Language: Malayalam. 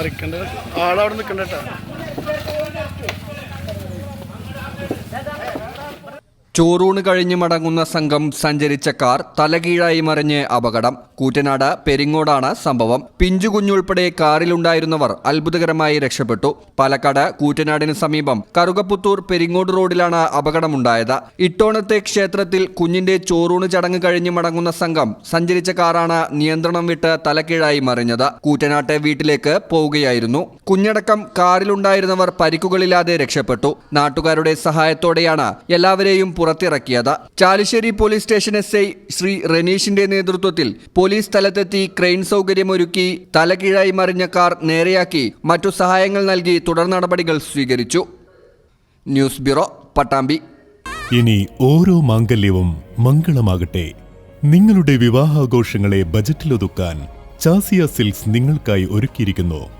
മറിക്കണ്ട ആളവിടെ നിൽക്കണ്ട കേട്ടോ. ചോറൂണ് കഴിഞ്ഞ് മടങ്ങുന്ന സംഘം സഞ്ചരിച്ച കാർ തലകീഴായി മറിഞ്ഞ് അപകടം. കൂറ്റനാട് പെരിങ്ങോടാണ് സംഭവം. പിഞ്ചുകുഞ്ഞുൾപ്പെടെ കാറിലുണ്ടായിരുന്നവർ അത്ഭുതകരമായി രക്ഷപ്പെട്ടു. പാലക്കാട് കൂറ്റനാടിന് സമീപം കറുകപ്പുത്തൂർ പെരിങ്ങോട് റോഡിലാണ് അപകടമുണ്ടായത്. ഇട്ടോണത്തെ ക്ഷേത്രത്തിൽ കുഞ്ഞിന്റെ ചോറൂണ് ചടങ്ങ് കഴിഞ്ഞ് മടങ്ങുന്ന സംഘം സഞ്ചരിച്ച കാറാണ് നിയന്ത്രണം വിട്ട് തലകീഴായി മറിഞ്ഞത്. കൂറ്റനാട്ടെ വീട്ടിലേക്ക് പോവുകയായിരുന്നു. കുഞ്ഞടക്കം കാറിലുണ്ടായിരുന്നവർ പരിക്കുകളില്ലാതെ രക്ഷപ്പെട്ടു. നാട്ടുകാരുടെ സഹായത്തോടെയാണ് എല്ലാവരെയും പുറത്തിറക്കിയത്. Chalissery police station S I Shri റനീഷിന്റെ നേതൃത്വത്തിൽ പോലീസ് സ്ഥലത്തെത്തി ക്രെയിൻ സൗകര്യമൊരുക്കി തലകീഴായി മറിഞ്ഞ കാർ നേരെയാക്കി മറ്റു സഹായങ്ങൾ നൽകി തുടർ നടപടികൾ സ്വീകരിച്ചു. News bureau Pattambi. ഇനി ഓരോ മാംഗല്യവും മംഗളമാകട്ടെ. നിങ്ങളുടെ വിവാഹാഘോഷങ്ങളെ ബജറ്റിലൊതുക്കാൻ ചാസിയ സിൽക്സ് നിങ്ങൾക്കായി ഒരുക്കിയിരിക്കുന്നു.